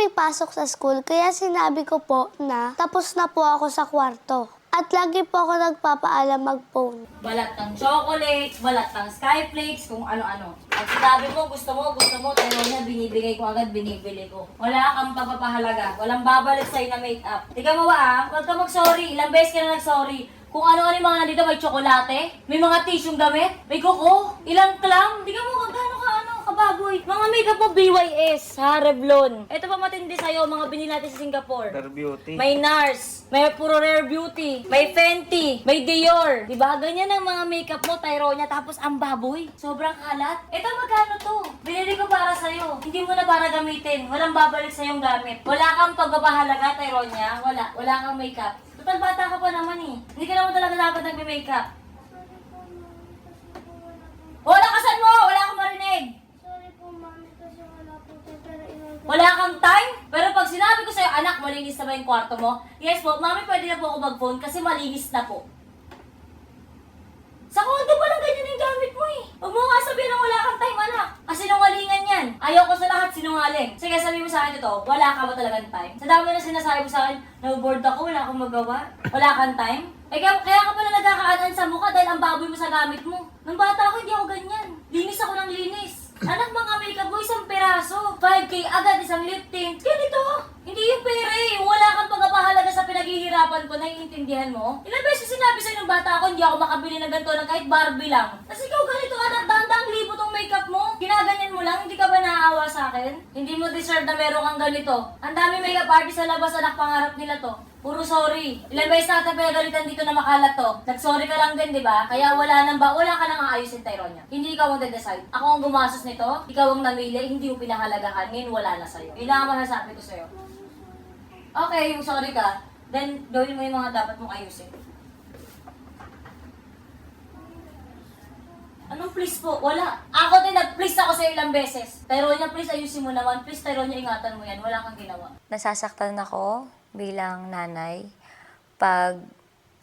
kaming pasok sa school, kaya sinabi ko po na tapos na po ako sa kwarto. At lagi po ako nagpapaalam mag-phone. Balat ng chocolate, balat ng skyflakes, kung ano-ano. Pag sinabi mo, gusto mo, gusto mo, tayo niya, binibigay ko agad, binibili ko. Wala kang pagpapahalaga. Walang babalik sa'yo na make-up. Tika mo ba ah? Huwag ka mag-sorry. Ilang beses ka na nag-sorry. Kung ano-ano yung mga nandito, may tsokolate, may mga tisyong damit, may kuko, ilang clam. Tika mo kung kababoy. Mga makeup mo, BYS, ha, Revlon. Ito pa matindi sa'yo, mga binili natin sa Singapore. Rare beauty. May NARS, may puro Rare Beauty, may Fenty, may Dior. Diba? Ganyan ang mga makeup mo, Tyronia. Tapos ang baboy, sobrang kalat. Ito magkano to? Binili ko para sa'yo. Hindi mo na para gamitin. Walang babalik sa'yong gamit. Wala kang pagpapahalaga, Tyronia. Wala. Wala kang makeup. Total bata ka pa naman eh. Hindi ka naman talaga dapat nagme-makeup. Malinis na ba yung kwarto mo? Yes po, mami, pwede na po ako mag-phone kasi malinis na po. Sa kondo pa lang ganyan yung gamit mo eh. Huwag mo nga sabihin na wala kang time, anak. Kasi sinungalingan yan. Ayaw ko sa lahat sinungaling. Sige, sabi mo sa akin ito, wala ka ba talagang time? Sa dami na sinasabi mo sa akin, na-bored ako, wala akong magawa. Wala kang time? Eh, kaya, kaya ka pala nagkakaanan sa mukha dahil ang baboy mo sa gamit mo. Nang bata ako, hindi ako ganyan. Linis ako ng linis. Anak, mga makeup mo, isang peraso. 5K agad, isang lip tint. Ganito. Hindi yung pera eh. Wala kang pagpapahalaga sa pinaghihirapan ko, naiintindihan mo? Ilang beses sinabi sa'yo ng bata ako, hindi ako makabili ng ganito ng kahit Barbie lang. Kasi ikaw ganito, anak, dandang libo tong makeup mo. Ginaganyan mo lang, hindi ka ba naaawa sa akin? Hindi mo deserve na meron kang ganito. Ang dami makeup artist sa labas, anak, pangarap nila to. Puro sorry. Ilang beses natin pinagalitan dito na makalat to. Nag-sorry ka lang din, di ba? Kaya wala nang ba, wala ka nang aayusin, Tyronia. Hindi ikaw ang decide Ako ang gumasos nito, ikaw ang namili, hindi mo pinahalagahan, ngayon wala na sa'yo. Yun ang masasabi ko sa'yo. Okay, yung sorry ka, then gawin mo yung mga dapat mong ayusin. Anong please po? Wala. Ako din nag-please ako sa ilang beses. Tyronia, please ayusin mo naman. Please, Tyronia, ingatan mo yan. Wala kang ginawa. nasasaktan ako bilang nanay pag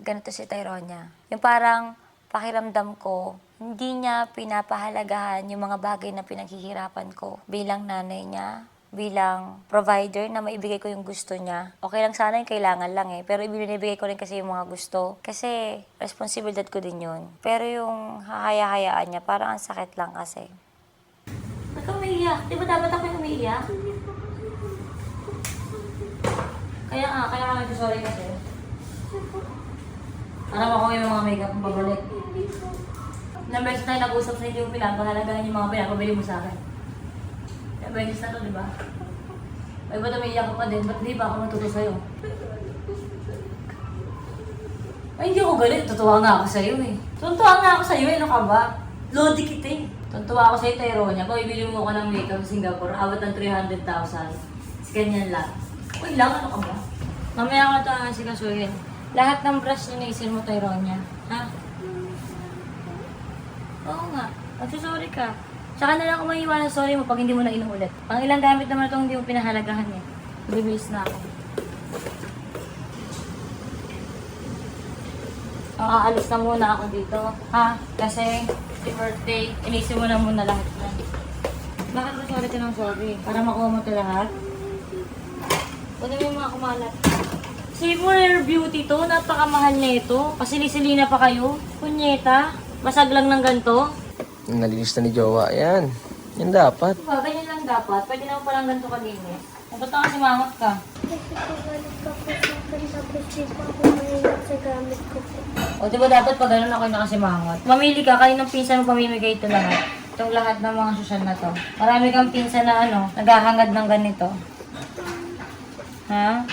ganito si Tyronia. Yung parang pakiramdam ko, hindi niya pinapahalagahan yung mga bagay na pinaghihirapan ko bilang nanay niya, bilang provider na maibigay ko yung gusto niya. Okay lang sana yung kailangan lang eh, pero ibinibigay ko rin kasi yung mga gusto. Kasi responsibilidad ko din yun. Pero yung hahaya-hayaan niya, parang ang sakit lang kasi. Ba't umiiyak? Di ba dapat ako umiiyak? Kaya nga, kaya nga nag-sorry kasi. Alam ako yung mga makeup mo pabalik. Ilang beses tayo nag-usap sa hindi mo pinapahalagahan yung mga pinapabili mo sa akin. Ilang beses na to, di ba? Ay, ba't umiiyak ka din? Ba't di ba ako natuto sa'yo? Ay, hindi ako galit. Tutuwa nga ako sa'yo eh. Tutuwa nga ako sa'yo eh. Ano ka ba? Lodi kita eh. Tutuwa ako sa'yo, Tyronia. Kung ibili mo ko ng makeup sa Singapore, awat ng 300,000. Is ganyan lang. Uy lang, ano ka ba? Mamaya ka ito ang sikasuhin. Lahat ng brush na naisin mo, Tyronia. Ha? Oo nga. Magsusorry ka. Tsaka na lang ako maiiwanan sorry mo pag hindi mo na inuulit. Ang ilang gamit naman itong hindi mo pinahalagahan eh. Bibilis na ako. Aalis na muna ako dito. Ha? Kasi si birthday, inisip mo na muna lahat na. Bakit ba sorry ka ng sorry? Para makuha mo ito lahat? Kunin mo yung mga kumalat. Rare Beauty to. Napakamahal na ito. Pasili-sili na pa kayo. Kunyeta. Basag lang ng ganito. Nalinis na ni Jowa. Yan. Yan dapat. Diba, ganyan lang dapat. Pwede naman palang ganito kalinis. Kasi mangot ka. Kasi galit ka po sa akin, tapos di pa ako mahilig sa gamit ko po. O, di ba dapat pag ganun ako na kasi mangot? Mamili ka, kayo ng pinsan mo pamimigay ito lahat. Itong lahat ng mga sosyal na to. Marami kang pinsan na ano, naghahangad ng ganito. Ha?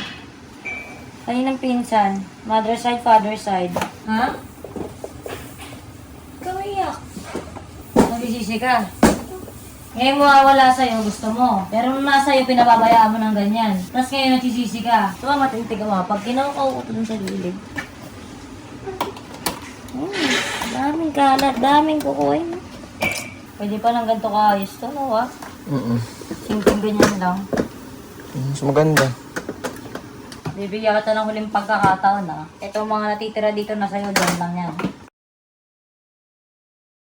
Kayo ng pinsan. Mother side, father side. Ha? Ikaw iyak. Nagsisisi ka. Ngayon mawawala sa'yo, gusto mo. Pero nung nasa iyo, pinababayaan mo ng ganyan. Tapos ngayon nagsisisi ka. Ito ba matintig ka pag kinaukaw ko dun sa gilid. Hmm, daming kalat, daming kukuhin. Pwede pa lang ganito kaayos to, no, ah? Mm-mm. Simpleng ganyan lang. Mas maganda. Bibigyan kita ng huling pagkakataon, ah. Ito mga natitira dito na sa'yo, dyan lang yan.